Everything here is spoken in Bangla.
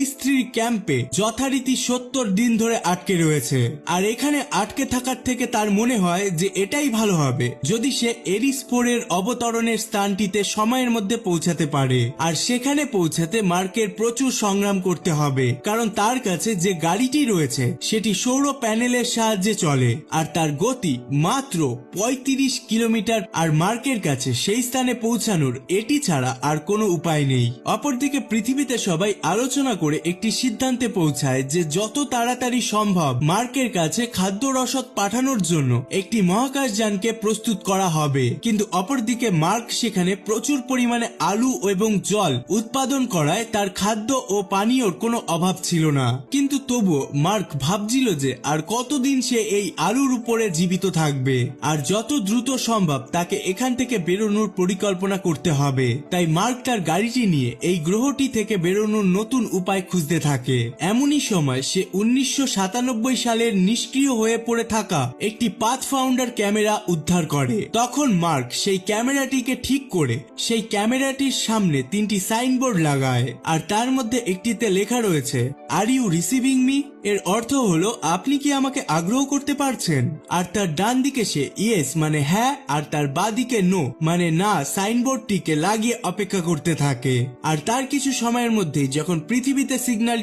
he স্ত্রীর ক্যাম্পে যথারীতি সত্তর দিন ধরে আটকে রয়েছে। আর এখানে আটকে থাকার থেকে তার মনে হয় যে এটাই ভালো হবে, যদি সে এরিস ফোরের অবতরণের স্থানটিতে সময়ের মধ্যে পৌঁছাতে পারে। আর সেখানে পৌঁছাতে মার্কের প্রচুর সংগ্রাম করতে হবে, কারণ তার কাছে যে গাড়িটি রয়েছে, সেটি সৌর প্যানেলের সাহায্যে চলে। আর তার গতি মাত্র পঁয়ত্রিশ কিলোমিটার, আর মার্কের কাছে সেই স্থানে পৌঁছানোর এটি ছাড়া আর কোনো উপায় নেই। অপরদিকে পৃথিবীতে সবাই আলোচনা করে একটি সিদ্ধান্তে পৌঁছায় যে যত তাড়াতাড়ি সম্ভব মার্কের কাছে খাদ্য রসদ পাঠানোর জন্য একটি মহাকাশযানকে প্রস্তুত করা হবে। কিন্তু অপরদিকে মার্ক সেখানে প্রচুর পরিমাণে আলু এবং জল উৎপাদন করায় তার খাদ্য ও পানীয়র কোনো অভাব ছিল না। কিন্তু তবুও মার্ক ভাবছিল যে আর কতদিন সে এই আলুর উপরে জীবিত থাকবে। আর যত দ্রুত সম্ভব তাকে এখান থেকে বেরোনোর পরিকল্পনা করতে হবে। তাই মার্ক তার গাড়িটি নিয়ে এই গ্রহটি থেকে বেরোনোর নতুন উপায় খুঁজতে থাকে। এমনই সময় সে উনিশশো সাতানব্বই সালের নিষ্ক্রিয় হয়ে পড়ে থাকা একটি পাথ ফাউন্ডার ক্যামেরা উদ্ধার করে। তখন মার্ক সেই ক্যামেরাটিকে ঠিক করে, সেই ক্যামেরাটির সামনে তিনটি সাইনবোর্ড লাগায়, আর তার মধ্যে একটিতে লেখা রয়েছে আর ইউ রিসিভিং মি এর অর্থ হলো, আপনি কি আমাকে আগ্রহ করতে পারছেন? আর তার ডান দিকে সে ইয়েস মানে হ্যাঁ আর তার বাঁ দিকে নো মানে না, সাইনবোর্ডটিকে লাগিয়ে অপেক্ষা করতে থাকে। আর তার কিছু সময়ের মধ্যেই যখন পৃথিবীতে signal